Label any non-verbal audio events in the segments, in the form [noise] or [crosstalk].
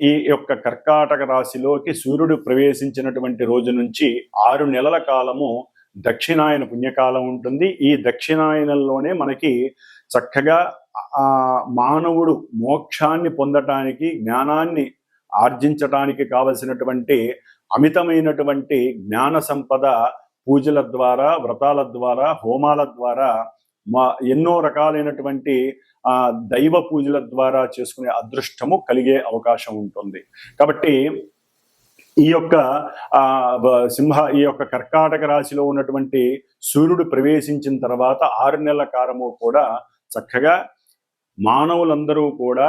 ఈ యొక్క కర్కాటక రాశిలోకి సూర్యుడు ప్రవేశించినటువంటి రోజు నుంచి ఆరు నెలల కాలము దక్షిణాయన పుణ్యకాలం ఉంటుంది. ఈ దక్షిణాయనంలోనే మనకి చక్కగా మానవుడు మోక్షాన్ని పొందటానికి జ్ఞానాన్ని ఆర్జించటానికి కావలసినటువంటి అమితమైనటువంటి జ్ఞాన సంపద పూజల ద్వారా వ్రతాల ద్వారా హోమాల ద్వారా మా ఎన్నో రకాలైనటువంటి ఆ దైవ పూజల ద్వారా చేసుకునే అదృష్టము కలిగే అవకాశం ఉంటుంది. కాబట్టి ఈ యొక్క ఆ సింహ ఈ యొక్క కర్కాటక రాశిలో ఉన్నటువంటి సూర్యుడు ప్రవేశించిన తర్వాత ఆరు నెలల కాలము కూడా చక్కగా మానవులందరూ కూడా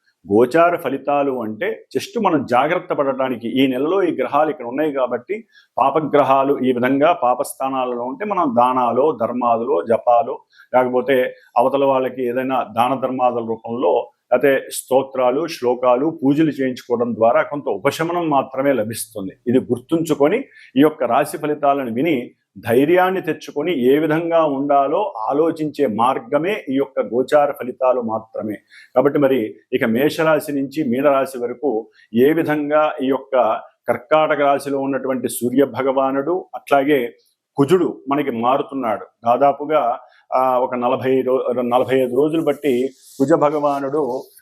గోచార ఫలితాలు అంటే జస్ట్ మనం జాగ్రత్త పడటానికి ఈ నెలలో ఈ గ్రహాలు ఇక్కడ ఉన్నాయి కాబట్టి పాపగ్రహాలు ఈ విధంగా పాపస్థానాలలో ఉంటే మనం దానాలు ధర్మాదులు జపాలు లేకపోతే అవతల వాళ్ళకి ఏదైనా దాన ధర్మాదుల రూపంలో లేకపోతే స్తోత్రాలు శ్లోకాలు పూజలు చేయించుకోవడం ద్వారా కొంత ఉపశమనం మాత్రమే లభిస్తుంది. ఇది గుర్తుంచుకొని ఈ యొక్క రాశి ఫలితాలను విని ధైర్యాన్ని తెచ్చుకొని ఏ విధంగా ఉండాలో ఆలోచించే మార్గమే ఈ యొక్క గోచార ఫలితాలు మాత్రమే. కాబట్టి మరి ఇక మేషరాశి నుంచి మీనరాశి వరకు ఏ విధంగా ఈ యొక్క కర్కాటక రాశిలో ఉన్నటువంటి సూర్య భగవానుడు అట్లాగే కుజుడు మనకి మారుతున్నాడు. దాదాపుగా ఒక నలభై రో నలభై ఐదు రోజులు బట్టి కుజ భగవానుడు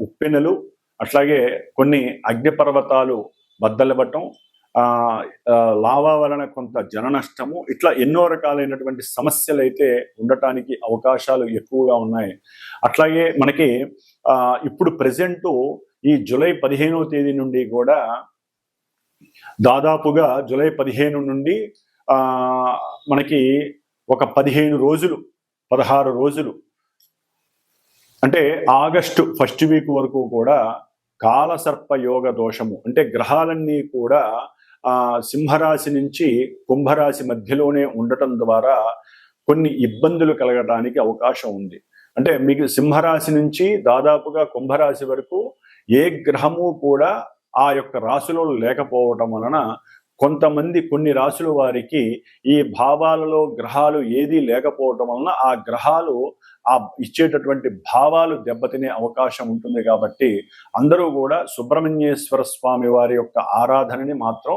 ఉప్పెనలు అట్లాగే కొన్ని అగ్నిపర్వతాలు బద్దలవ్వటం లావా వలన కొంత జన నష్టము ఇట్లా ఎన్నో రకాలైనటువంటి సమస్యలు అయితే ఉండటానికి అవకాశాలు ఎక్కువగా ఉన్నాయి. అట్లాగే మనకి ఇప్పుడు ప్రజెంట్ ఈ జూలై పదిహేనవ తేదీ నుండి కూడా దాదాపుగా జూలై పదిహేను నుండి మనకి ఒక పదిహేను రోజులు పదహారు రోజులు అంటే ఆగస్టు ఫస్ట్ వీక్ వరకు కూడా కాలసర్ప యోగ దోషము అంటే గ్రహాలన్నీ కూడా ఆ సింహరాశి నుంచి కుంభరాశి మధ్యలోనే ఉండటం ద్వారా కొన్ని ఇబ్బందులు కలగడానికి అవకాశం ఉంది. అంటే మీకు సింహరాశి నుంచి దాదాపుగా కుంభరాశి వరకు ఏ గ్రహము కూడా ఆ యొక్క రాశిలో లేకపోవటం వలన కొంతమంది కొన్ని రాశుల వారికి ఈ భావాలలో గ్రహాలు ఏదీ లేకపోవటం వలన ఆ గ్రహాలు ఆ ఇచ్చేటటువంటి భావాలు దెబ్బతినే అవకాశం ఉంటుంది కాబట్టి అందరూ కూడా సుబ్రహ్మణ్యేశ్వర స్వామి వారి యొక్క ఆరాధనని మాత్రం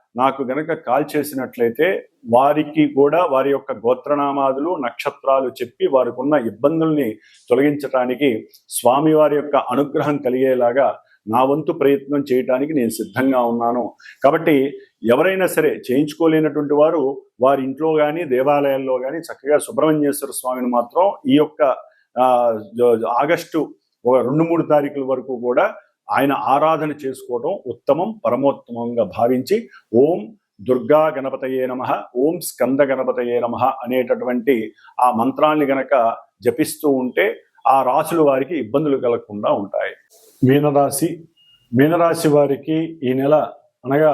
నాకు గనక కాల్ చేసినట్లయితే వారికి కూడా వారి యొక్క గోత్రనామాదులు నక్షత్రాలు చెప్పి వారికి ఉన్న ఇబ్బందుల్ని తొలగించటానికి స్వామివారి యొక్క అనుగ్రహం కలిగేలాగా నా వంతు ప్రయత్నం చేయటానికి నేను సిద్ధంగా ఉన్నాను. కాబట్టి ఎవరైనా సరే చేయించుకోలేనటువంటి వారు వారి ఇంట్లో కానీ దేవాలయాల్లో కానీ చక్కగా సుబ్రహ్మణ్యేశ్వర స్వామిని మాత్రం ఈ యొక్క ఆగస్టు ఒక రెండు మూడు తారీఖుల వరకు కూడా ఆయన ఆరాధన చేసుకోవడం ఉత్తమం పరమోత్తమంగా భావించి ఓం దుర్గా గణపతయే నమ ఓం స్కంద గణపతయే నమ అనేటటువంటి ఆ మంత్రాన్ని గనక జపిస్తూ ఉంటే ఆ రాశుల వారికి ఇబ్బందులు కలగకుండా ఉంటాయి. మీనరాశి మీనరాశి వారికి ఈ నెల అనగా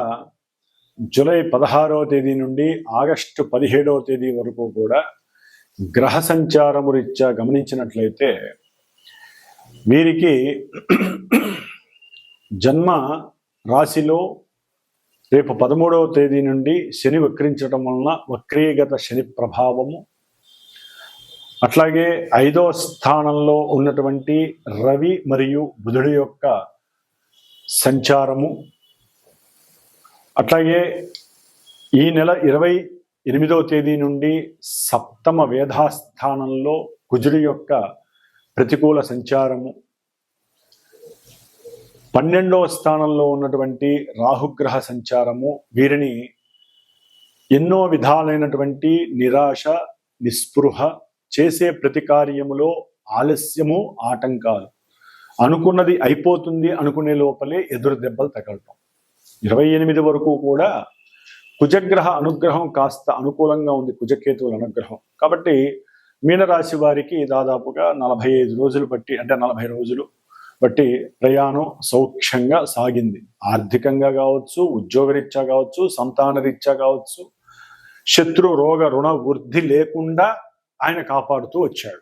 జూలై పదహారవ తేదీ నుండి ఆగస్టు పదిహేడవ తేదీ వరకు కూడా గ్రహ సంచారము రీత్యా గమనించినట్లయితే వీరికి జన్మ రాశిలో రేపు పదమూడవ తేదీ నుండి శని వక్రించడం వలన వక్రీగత శని ప్రభావము. అట్లాగే ఐదవ స్థానంలో ఉన్నటువంటి రవి మరియు బుధుడి యొక్క సంచారము. అట్లాగే ఈ నెల ఇరవై ఎనిమిదవ తేదీ నుండి సప్తమ వేధాస్థానంలో కుజుడి యొక్క ప్రతికూల సంచారము. పన్నెండవ స్థానంలో ఉన్నటువంటి రాహుగ్రహ సంచారము వీరిని ఎన్నో విధాలైనటువంటి నిరాశ నిస్పృహ చేసే ప్రతి కార్యములో ఆలస్యము ఆటంకాలు. అనుకున్నది అయిపోతుంది అనుకునే లోపలే ఎదురు దెబ్బలు తగలటం. ఇరవై ఎనిమిది వరకు కూడా కుజగ్రహ అనుగ్రహం కాస్త అనుకూలంగా ఉంది కుజకేతువుల అనుగ్రహం. కాబట్టి మీనరాశి వారికి దాదాపుగా నలభై ఐదు రోజులు బట్టి అంటే నలభై రోజులు బట్టి ప్రయాణం సౌఖ్యంగా సాగింది. ఆర్థికంగా కావచ్చు ఉద్యోగరీత్యా కావచ్చు సంతాన రీత్యా కావచ్చు శత్రు రోగ రుణ వృద్ధి లేకుండా ఆయన కాపాడుతూ వచ్చాడు.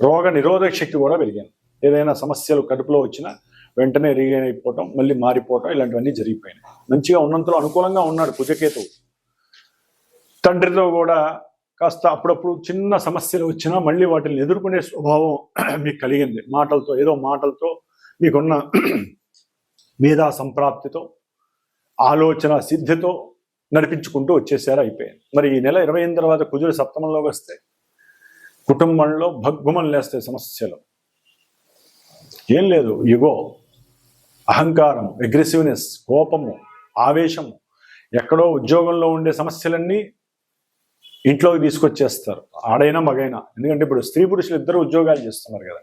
రోగ నిరోధక శక్తి కూడా పెరిగింది. ఏదైనా సమస్యలు కడుపులో వచ్చినా వెంటనే రీగైన్ అయిపోవటం మళ్ళీ మారిపోవటం ఇలాంటివన్నీ జరిగిపోయినాయి. మంచిగా ఉన్నంతలో అనుకూలంగా ఉన్నాడు కుజకేతువు. తండ్రితో కూడా కాస్త అప్పుడప్పుడు చిన్న సమస్యలు వచ్చినా మళ్ళీ వాటిని ఎదుర్కొనే స్వభావం [clears throat] మీకు కలిగింది. మాటలతో ఏదో మాటలతో మీకున్న [clears throat] మేధా సంప్రాప్తితో ఆలోచన సిద్ధితో నడిపించుకుంటూ వచ్చేసారు అయిపోయింది మరి ఈ నెల ఇరవై ఎనిమిది తర్వాత కుజుడు సప్తమంలోకి వస్తే కుటుంబంలో భగ్గుమం లేస్తాయి సమస్యలు. ఏం లేదు. యుగో అహంకారం అగ్రెసివ్నెస్ కోపము ఆవేశము ఎక్కడో ఉద్యోగంలో ఉండే సమస్యలన్నీ ఇంట్లోకి తీసుకొచ్చేస్తారు. ఆడైనా మగైనా. ఎందుకంటే ఇప్పుడు స్త్రీ పురుషులు ఇద్దరు ఉద్యోగాలు చేస్తున్నారు కదా.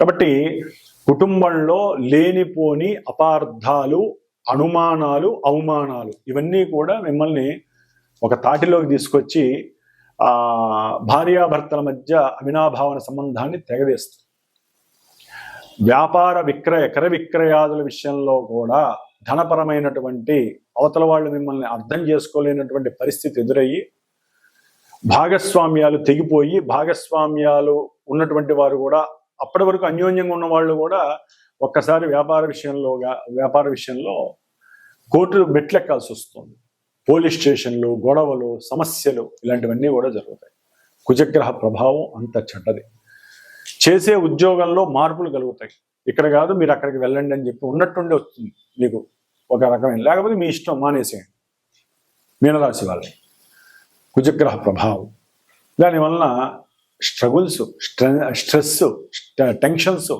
కాబట్టి కుటుంబంలో లేనిపోని అపార్థాలు అనుమానాలు అవమానాలు ఇవన్నీ కూడా మిమ్మల్ని ఒక తాటిలోకి తీసుకొచ్చి ఆ భార్యాభర్తల మధ్య అవినాభావన సంబంధాన్ని తెగదేస్తుంది వ్యాపార విక్రయ క్ర విక్రయాదుల విషయంలో కూడా ధనపరమైనటువంటి అవతల వాళ్ళు మిమ్మల్ని అర్థం చేసుకోలేనటువంటి పరిస్థితి ఎదురయ్యి భాగస్వామ్యాలు తెగిపోయి భాగస్వామ్యాలు ఉన్నటువంటి వారు కూడా అప్పటి వరకు అన్యోన్యంగా ఉన్న వాళ్ళు కూడా ఒక్కసారి వ్యాపార విషయంలోగా వ్యాపార విషయంలో కోర్టులు మెట్లెక్కాల్సి వస్తుంది. పోలీస్ స్టేషన్లు గొడవలు సమస్యలు ఇలాంటివన్నీ కూడా జరుగుతాయి. కుజగ్రహ ప్రభావం అంత చెడ్డది. చేసే ఉద్యోగంలో మార్పులు కలుగుతాయి. ఇక్కడ కాదు మీరు అక్కడికి వెళ్ళండి అని చెప్పి ఉన్నట్టుండి వస్తుంది మీకు ఒక రకమైన. లేకపోతే మీ ఇష్టం మానేసేయండి. మీనరాశి వాళ్ళని. కుజగ్రహ ప్రభావం దానివలన స్ట్రగుల్స్ స్ట్రెస్ టెన్షన్స్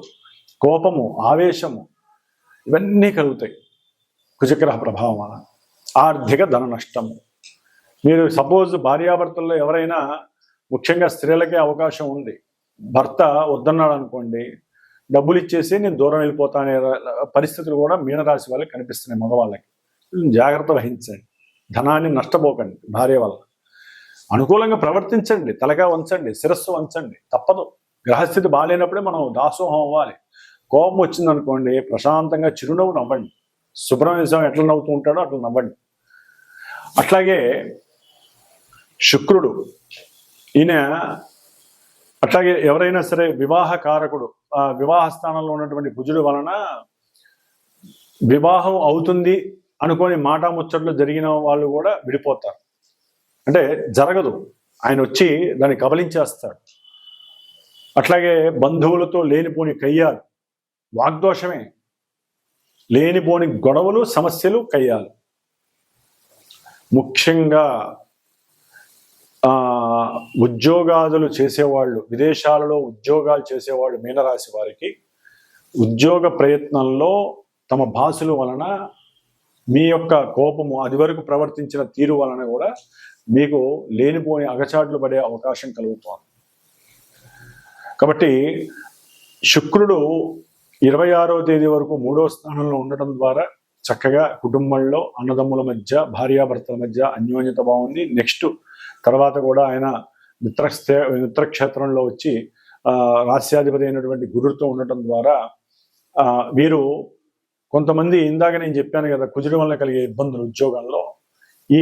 కోపము ఆవేశము ఇవన్నీ కలుగుతాయి కుజగ్రహ ప్రభావం వలన ఆర్థిక ధన నష్టము మీరు సపోజ్ భార్యాభర్తల్లో ఎవరైనా ముఖ్యంగా స్త్రీలకే అవకాశం ఉంది. భర్త వద్దన్నాడు అనుకోండి డబ్బులు ఇచ్చేసి నేను దూరం వెళ్ళిపోతానే పరిస్థితులు కూడా మీనరాశి వాళ్ళకి కనిపిస్తున్నాయి మగవాళ్ళకి. జాగ్రత్త వహించండి. ధనాన్ని నష్టపోకండి భార్య వల్ల. అనుకూలంగా ప్రవర్తించండి తలగా ఉంచండి శిరస్సు వంచండి. తప్పదు. గ్రహస్థితి బాగాలేనప్పుడే మనం దాసోహం అవ్వాలి. కోపం వచ్చిందనుకోండి ప్రశాంతంగా చిరునవ్వు నవ్వండి. సుబ్రహ్మణ్యం స్వామి ఎట్లా నవ్వుతూ ఉంటాడో అట్లా నవ్వండి. అట్లాగే శుక్రుడు ఈయన అట్లాగే ఎవరైనా సరే వివాహ కారకుడు ఆ వివాహ స్థానంలో ఉన్నటువంటి భుజుడు వలన వివాహం అవుతుంది అనుకొని మాట ముచ్చట్లు జరిగిన వాళ్ళు కూడా విడిపోతారు. అంటే జరగదు. ఆయన వచ్చి దాన్ని కబలించేస్తాడు అట్లాగే బంధువులతో లేనిపోని కయ్యాలు వాగ్దోషమే. లేనిపోని గొడవలు సమస్యలు కయ్యాలు. ముఖ్యంగా ఉద్యోగాదులు చేసేవాళ్ళు విదేశాలలో ఉద్యోగాలు చేసేవాళ్ళు మీనరాశి వారికి ఉద్యోగ ప్రయత్నంలో తమ భాషల వలన మీ యొక్క కోపము అది వరకు ప్రవర్తించిన తీరు వలన కూడా మీకు లేనిపోని అగచాట్లు పడే అవకాశం కలుగుతోంది. కాబట్టి శుక్రుడు ఇరవై ఆరో తేదీ వరకు మూడో స్థానంలో ఉండటం ద్వారా చక్కగా కుటుంబంలో అన్నదమ్ముల మధ్య భార్యాభర్తల మధ్య అన్యోన్యత బాగుంది. నెక్స్ట్ తర్వాత కూడా ఆయన మిత్రస్థే మిత్రక్షేత్రంలో వచ్చి ఆ, రాస్యాధిపతి అయినటువంటి గురుతో ఉండటం ద్వారా వీరు కొంతమంది ఇందాక నేను చెప్పాను కదా కుజుడి వల్ల కలిగే ఇబ్బందులు ఉద్యోగాల్లో ఈ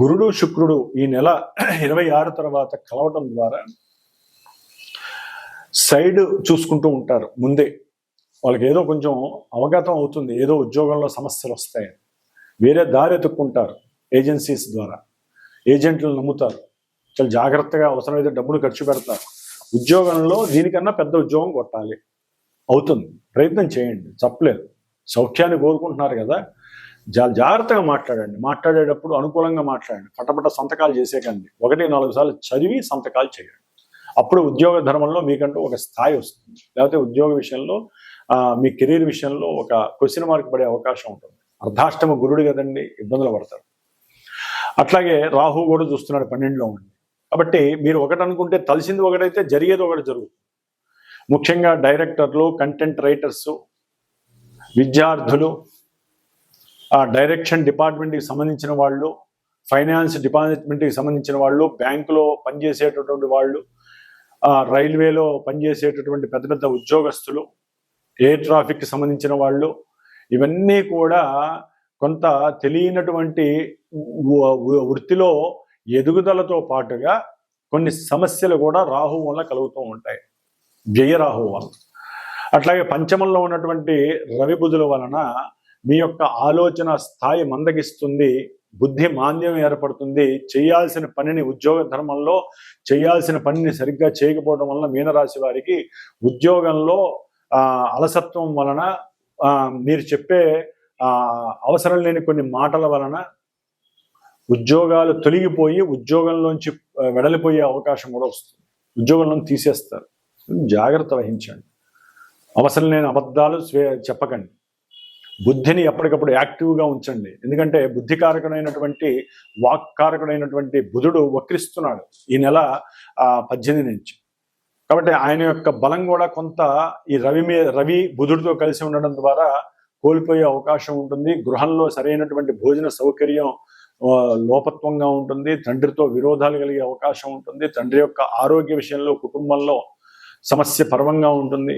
గురుడు శుక్రుడు ఈ నెల ఇరవై ఆరు తర్వాత కలవటం ద్వారా సైడ్ చూసుకుంటూ ఉంటారు ముందే. వాళ్ళకి ఏదో కొంచెం అవగతం అవుతుంది ఏదో ఉద్యోగంలో సమస్యలు వస్తాయని వేరే దారి ఎత్తుక్కుంటారు ఏజెన్సీస్ ద్వారా. ఏజెంట్లు నమ్ముతారు. చాలా జాగ్రత్తగా అవసరమైతే డబ్బులు ఖర్చు పెడతారు. ఉద్యోగంలో దీనికన్నా పెద్ద ఉద్యోగం కొట్టాలి. అవుతుంది. ప్రయత్నం చేయండి. చెప్పలేదు సౌఖ్యాన్ని కోరుకుంటున్నారు కదా. చాలా జాగ్రత్తగా మాట్లాడండి. మాట్లాడేటప్పుడు అనుకూలంగా మాట్లాడండి. పటపట సంతకాలు చేసేకండి. ఒకటి నాలుగు సార్లు చదివి సంతకాలు చేయండి. అప్పుడు ఉద్యోగ ధర్మంలో మీకంటూ ఒక స్థాయి వస్తుంది. లేకపోతే ఉద్యోగ విషయంలో మీ కెరీర్ విషయంలో ఒక క్వశ్చన్ మార్క్ పడే అవకాశం ఉంటుంది. అర్ధాష్టమ గురుడు కదండి ఇబ్బందులు పడతారు. అట్లాగే రాహు కూడా చూస్తున్నాడు పన్నెండులో ఉండి. కాబట్టి మీరు ఒకటి అనుకుంటే తలిసింది ఒకటైతే జరిగేది ఒకటి జరుగుతుంది. ముఖ్యంగా డైరెక్టర్లు కంటెంట్ రైటర్స్ విద్యార్థులు డైరెక్షన్ డిపార్ట్మెంట్కి సంబంధించిన వాళ్ళు ఫైనాన్స్ డిపార్ట్మెంట్కి సంబంధించిన వాళ్ళు బ్యాంకులో పనిచేసేటటువంటి వాళ్ళు రైల్వేలో పనిచేసేటటువంటి పెద్ద పెద్ద ఉద్యోగస్తులు ఎయిర్ ట్రాఫిక్కి సంబంధించిన వాళ్ళు ఇవన్నీ కూడా కొంత తెలియనటువంటి వృత్తిలో ఎదుగుదలతో పాటుగా కొన్ని సమస్యలు కూడా రాహు వల్ల కలుగుతూ ఉంటాయి. వ్యయరాహు వల్ల. అట్లాగే పంచమంలో ఉన్నటువంటి రవి బుధుల వలన మీ యొక్క ఆలోచన స్థాయి మందగిస్తుంది బుద్ధి మాంద్యం ఏర్పడుతుంది చేయాల్సిన పనిని ఉద్యోగ ధర్మంలో చేయాల్సిన పనిని సరిగ్గా చేయకపోవడం వలన మీనరాశి వారికి ఉద్యోగంలో అలసత్వం వలన మీరు చెప్పే అవసరం లేని కొన్ని మాటల వలన ఉద్యోగాలు తొలగిపోయి ఉద్యోగంలోంచి వెడలిపోయే అవకాశం కూడా వస్తుంది. ఉద్యోగంలో తీసేస్తారు. జాగ్రత్త వహించండి. అవసరం లేని అబద్ధాలు స్వే చెప్పకండి. బుద్ధిని ఎప్పటికప్పుడు యాక్టివ్గా ఉంచండి. ఎందుకంటే బుద్ధికారకుడైనటువంటి వాక్కారకుడైనటువంటి బుధుడు వక్రిస్తున్నాడు ఈ నెల పద్దెనిమిది నుంచి. కాబట్టి ఆయన యొక్క బలం కూడా కొంత ఈ రవి మీద రవి బుధుడితో కలిసి ఉండడం ద్వారా కోల్పోయే అవకాశం ఉంటుంది. గృహంలో సరైనటువంటి భోజన సౌకర్యం లోపత్వంగా ఉంటుంది. తండ్రితో విరోధాలు కలిగే అవకాశం ఉంటుంది. తండ్రి యొక్క ఆరోగ్య విషయంలో కుటుంబంలో సమస్య పర్వంగా ఉంటుంది.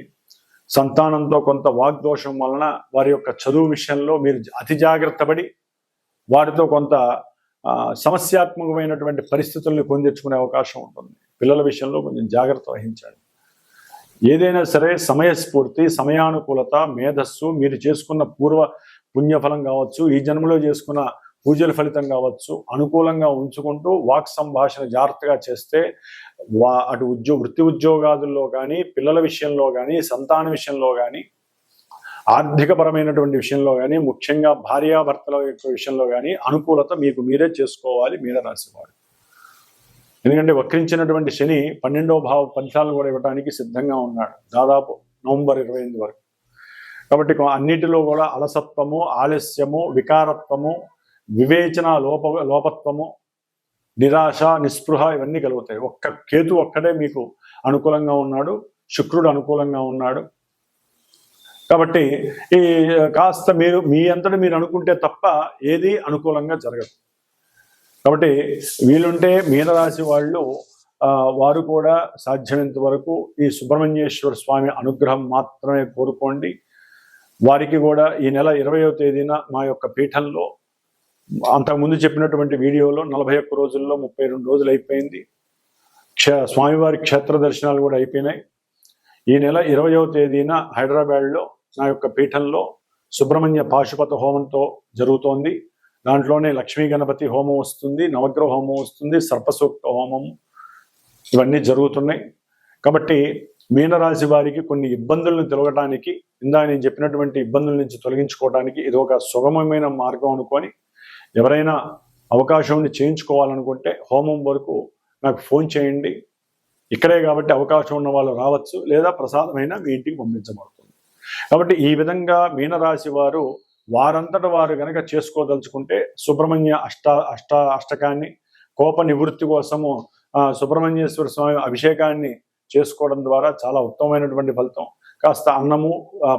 సంతానంతో కొంత వాగ్దోషం వలన వారి యొక్క చదువు విషయంలో మీరు అతి జాగ్రత్త పడి వారితో కొంత సమస్యాత్మకమైనటువంటి పరిస్థితుల్ని పొందించుకునే అవకాశం ఉంటుంది. పిల్లల విషయంలో కొంచెం జాగ్రత్త వహించాలి. ఏదైనా సరే సమయస్ఫూర్తి సమయానుకూలత మేధస్సు మీరు చేసుకున్న పూర్వ పుణ్యఫలం కావచ్చు ఈ జన్మలో చేసుకున్న పూజల ఫలితం కావచ్చు అనుకూలంగా ఉంచుకుంటూ వాక్ సంభాషణ జాగ్రత్తగా చేస్తే వా అటు ఉద్యోగ వృత్తి ఉద్యోగాదుల్లో కానీ పిల్లల విషయంలో కానీ సంతాన విషయంలో కానీ ఆర్థికపరమైనటువంటి విషయంలో కానీ ముఖ్యంగా భార్యాభర్తల యొక్క విషయంలో కానీ అనుకూలత మీకు మీరే చేసుకోవాలి మీరే రాసేవాడు ఎందుకంటే వక్రించినటువంటి శని పన్నెండవ భావ ఫలితాలను కూడా ఇవ్వడానికి సిద్ధంగా ఉన్నాడు దాదాపు నవంబర్ ఇరవై ఎనిమిది వరకు. కాబట్టి అన్నిటిలో కూడా అలసత్వము ఆలస్యము వికారత్వము వివేచన లోప లోపత్వము నిరాశ నిస్పృహ ఇవన్నీ కలుగుతాయి. ఒక్క కేతు ఒక్కడే మీకు అనుకూలంగా ఉన్నాడు శుక్రుడు అనుకూలంగా ఉన్నాడు. కాబట్టి ఈ కాస్త మీరు మీ అంతటా మీరు అనుకుంటే తప్ప ఏది అనుకూలంగా జరగదు. కాబట్టి వీలుంటే మీనరాశి వాళ్ళు వారు కూడా సాధ్యమైనంత వరకు ఈ సుబ్రహ్మణ్యేశ్వర స్వామి అనుగ్రహం మాత్రమే కోరుకోండి. వారికి కూడా ఈ నెల ఇరవయో తేదీన మా యొక్క పీఠంలో అంతకుముందు చెప్పినటువంటి వీడియోలో నలభై ఒక్క రోజుల్లో ముప్పై రెండు రోజులు అయిపోయింది. క్ష స్వామివారి క్షేత్ర దర్శనాలు కూడా అయిపోయినాయి. ఈ నెల ఇరవయో తేదీన హైదరాబాద్లో నా యొక్క పీఠంలో సుబ్రహ్మణ్య పాశుపత హోమంతో జరుగుతోంది. దాంట్లోనే లక్ష్మీ గణపతి హోమం వస్తుంది నవగ్రహ హోమం వస్తుంది సర్పసూక్త హోమం ఇవన్నీ జరుగుతున్నాయి. కాబట్టి మీనరాశి వారికి కొన్ని ఇబ్బందులను తొలగడానికి ఇందా నేను చెప్పినటువంటి ఇబ్బందుల నుంచి తొలగించుకోవడానికి ఇది ఒక సుగమమైన మార్గం అనుకొని ఎవరైనా అవకాశం చేయించుకోవాలనుకుంటే హోమం వరకు నాకు ఫోన్ చేయండి. ఇక్కడే కాబట్టి అవకాశం ఉన్న వాళ్ళు రావచ్చు లేదా ప్రసాదమైన మీ ఇంటికి పంపించబడుతుంది. కాబట్టి ఈ విధంగా మీనరాశి వారు వారంతట వారు గనక చేసుకోదలుచుకుంటే సుబ్రహ్మణ్య అష్ట అష్ట అష్టకాన్ని కోప నివృత్తి కోసము సుబ్రహ్మణ్యేశ్వర స్వామి అభిషేకాన్ని చేసుకోవడం ద్వారా చాలా ఉత్తమమైనటువంటి ఫలితం. కాస్త అన్నము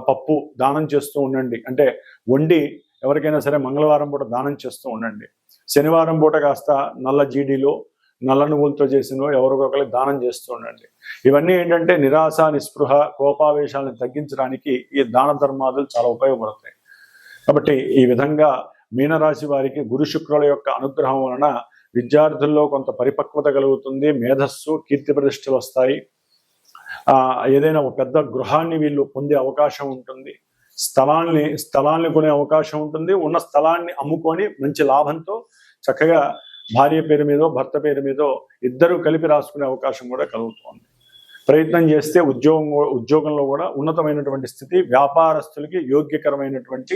పప్పు దానం చేస్తూ ఉండండి. అంటే వండి ఎవరికైనా సరే మంగళవారం పూట దానం చేస్తూ ఉండండి. శనివారం పూట కాస్త నల్ల జీడీలో నల్ల నువ్వులతో చేసిన ఎవరికొకరికి దానం చేస్తూ ఉండండి. ఇవన్నీ ఏంటంటే నిరాశ నిస్పృహ కోపావేశాలను తగ్గించడానికి ఈ దాన ధర్మాదులు చాలా ఉపయోగపడతాయి. కాబట్టి ఈ విధంగా మీనరాశి వారికి గురు శుక్రుల యొక్క అనుగ్రహం వలన విద్యార్థుల్లో కొంత పరిపక్వత కలుగుతుంది మేధస్సు కీర్తి ప్రతిష్టలు వస్తాయి. ఏదైనా ఒక పెద్ద గృహాన్ని వీళ్ళు పొందే అవకాశం ఉంటుంది. స్థలాన్ని స్థలాన్ని కొనే అవకాశం ఉంటుంది. ఉన్న స్థలాన్ని అమ్ముకొని మంచి లాభంతో చక్కగా భార్య పేరు మీదో భర్త పేరు మీదో ఇద్దరు కలిపి రాసుకునే అవకాశం కూడా కలుగుతుంది. ప్రయత్నం చేస్తే ఉద్యోగం ఉద్యోగంలో కూడా ఉన్నతమైనటువంటి స్థితి వ్యాపారస్తులకి యోగ్యకరమైనటువంటి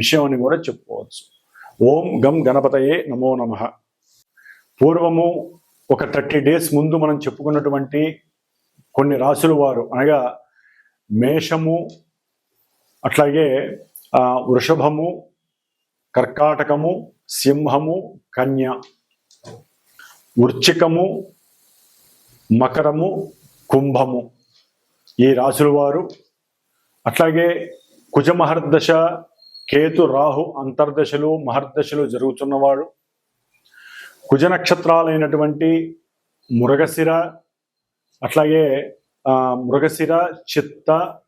విషయం అని కూడా చెప్పుకోవచ్చు. ఓం గం గణపతయే నమో నమః. పూర్వము ఒక థర్టీ డేస్ ముందు మనం చెప్పుకున్నటువంటి కొన్ని రాసుల వారు అనగా మేషము అట్లాగే వృషభము కర్కాటకము సింహము కన్య. వృచ్చికము మకరము కుంభము. ఈ రాశుల వారు. అట్లాగే కుజ మహర్దశ కేతు రాహు అంతర్దశలు మహర్దశలు జరుగుతున్నవాడు కుజ నక్షత్రాలైనటువంటి మృగశిర అట్లాగే మృగశిర చిత్త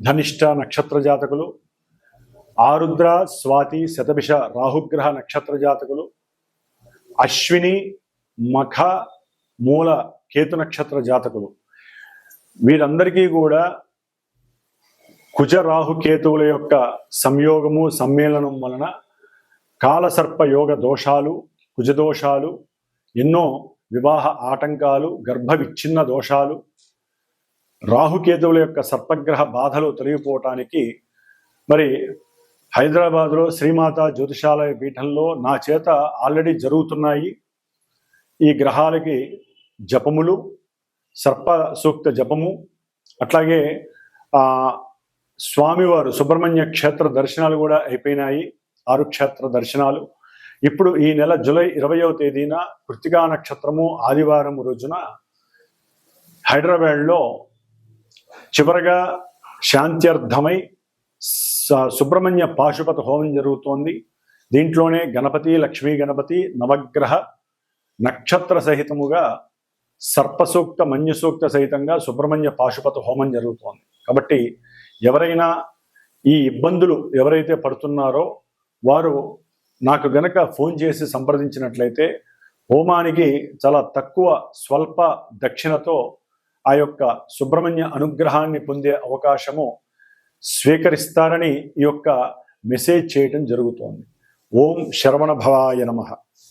ధనిష్ట నక్షత్ర జాతకులు ఆరుద్ర స్వాతి శతభిష రాహుగ్రహ నక్షత్ర జాతకులు అశ్విని మఖ మూల కేతు నక్షత్ర జాతకులు. వీరందరికీ కూడా కుజ రాహు కేతువుల యొక్క సంయోగము సమ్మేళనం వలన కాలసర్ప యోగ దోషాలు కుజదోషాలు ఎన్నో వివాహ ఆటంకాలు గర్భ విచ్ఛిన్న దోషాలు రాహుకేతువుల యొక్క సర్పగ్రహ బాధలు తొలగిపోవటానికి మరి హైదరాబాద్లో శ్రీమాత జ్యోతిషాలయ పీఠంలో నా చేత ఆల్రెడీ జరుగుతున్నాయి ఈ గ్రహాలకి జపములు సర్ప సూక్త జపము అట్లాగే స్వామివారు సుబ్రహ్మణ్య క్షేత్ర దర్శనాలు కూడా అయిపోయినాయి ఆరు క్షేత్ర దర్శనాలు. ఇప్పుడు ఈ నెల జూలై ఇరవయవ తేదీన కృతికా నక్షత్రము ఆదివారం రోజున హైదరాబాద్లో చివరగా శాంత్యర్థమై స- సుబ్రహ్మణ్య పాశుపత హోమం జరుగుతోంది. దీంట్లోనే గణపతి లక్ష్మీ గణపతి నవగ్రహ నక్షత్ర సహితముగా సర్పసూక్త మన్యసూక్త సహితంగా సుబ్రహ్మణ్య పాశుపత హోమం జరుగుతోంది. కాబట్టి ఎవరైనా ఈ ఇబ్బందులు ఎవరైతే పడుతున్నారో వారు నాకు గనక ఫోన్ చేసి సంప్రదించినట్లయితే హోమానికి చాలా తక్కువ స్వల్ప దక్షిణతో ఆ యొక్క సుబ్రహ్మణ్య అనుగ్రహాన్ని పొందే అవకాశము స్వీకరిస్తారని ఈ యొక్క మెసేజ్ చేయటం జరుగుతోంది. ఓం శరవణ భవాయ నమః.